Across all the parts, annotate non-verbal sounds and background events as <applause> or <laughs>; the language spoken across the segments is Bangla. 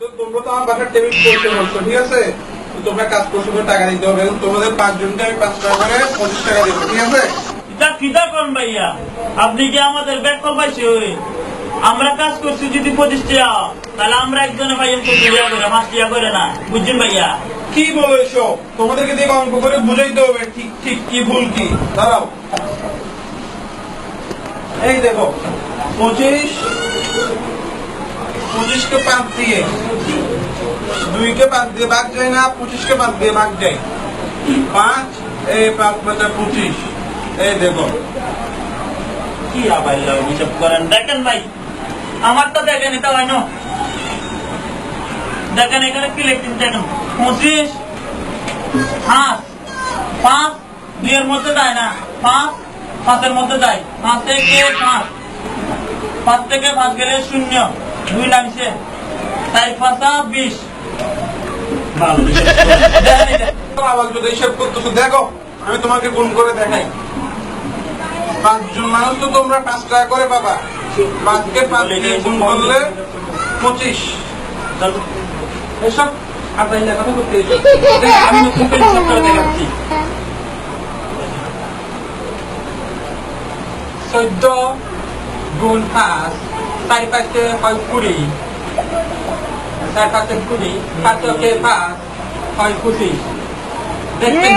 তোমরা আমরা কাজ করছি যদি পঁচিশ টাকা তাহলে আমরা একজনে ভাইয়া করে না বুঝছেন ভাইয়া? কি বলো এসব? তোমাদেরকে দিয়ে অঙ্ক করে বুঝাইতে হবে ঠিক ঠিক কি ভুল কি? দাঁড়াও। এই দেখো, পঁচিশ, পঁচিশকে পাঁচ দিয়ে, দুইকে পাঁচ দিয়ে ভাগ যায় না, পঁচিশকে পাঁচ দিয়ে ভাগ যায়। পাঁচ এই পাঁচ পাঁচটা পঁচিশ। এই দেখো। কি আবার হিসাব করেন? দেখেন ভাই, আমার তো দেখেন এটা হয় না। দেখেন এখানে কি লিখছেন দেখেন পঁচিশ পাঁচ পাঁচ, দুইয়ের মধ্যে যায় না। পাঁচ পাঁচের মধ্যে যায়। পাঁচ থেকে পাঁচ। পাঁচ থেকে পাঁচ গেলে শূন্য। দুই নামছে তাই পাঁচা বিশ। ভালো। দেখেন এটা। আবার যদি হিসাব করতেছো দেখো আমি তোমাকে গুণ করে দেখাই। পাঁচজন মানুষ তো তোমরা পাঁচ টাকা করে পাবা। পাঁচকে পাঁচ দিয়ে গুণ করলে পঁচিশ। এসব কথা করতে আমি নতুন করে হিসাব করে দেখাচ্ছি চোদ্দ গুণ পাঁচ চারি পাঁচে হয় কুড়ি। চার পাঁচে কুড়ি পাঁচকে পাঁচ হয় পঁচিশ। দেখতে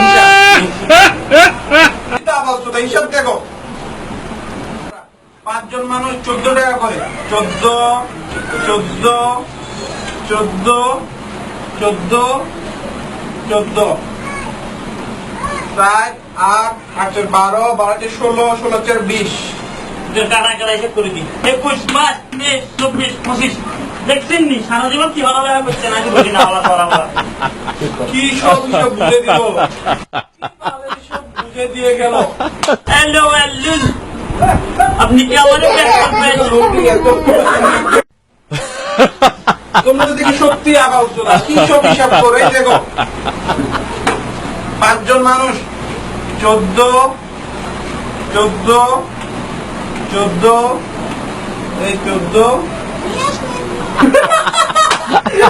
হিসাব দেখো পাঁচজন মানুষ চোদ্দ টাকা করে। চোদ্দ চোদ্দ চোদ্দ চোদ্দ চোদ্দ। সাত আট আটের বারো বারোতে ষোলো ষোলো চার বিশ কেটে হিসাব করে দিই। একুশ বাইশ তেইশ চব্বিশ পঁচিশ। দেখছেন নি? সারা জীবন কি ভালো ব্যবহার করছে না বুঝি না ভালো করা কি সব হিসাব বুঝে দিল? বুঝে দিয়ে গেল? Hello hello. আপনি কি আমার তোমরা তো দেখি সত্যি কি সব হিসাব করে? দেখো। পাঁচজন মানুষ চোদ্দ চোদ্দ চোদ্দ এই চোদ্দ। <laughs>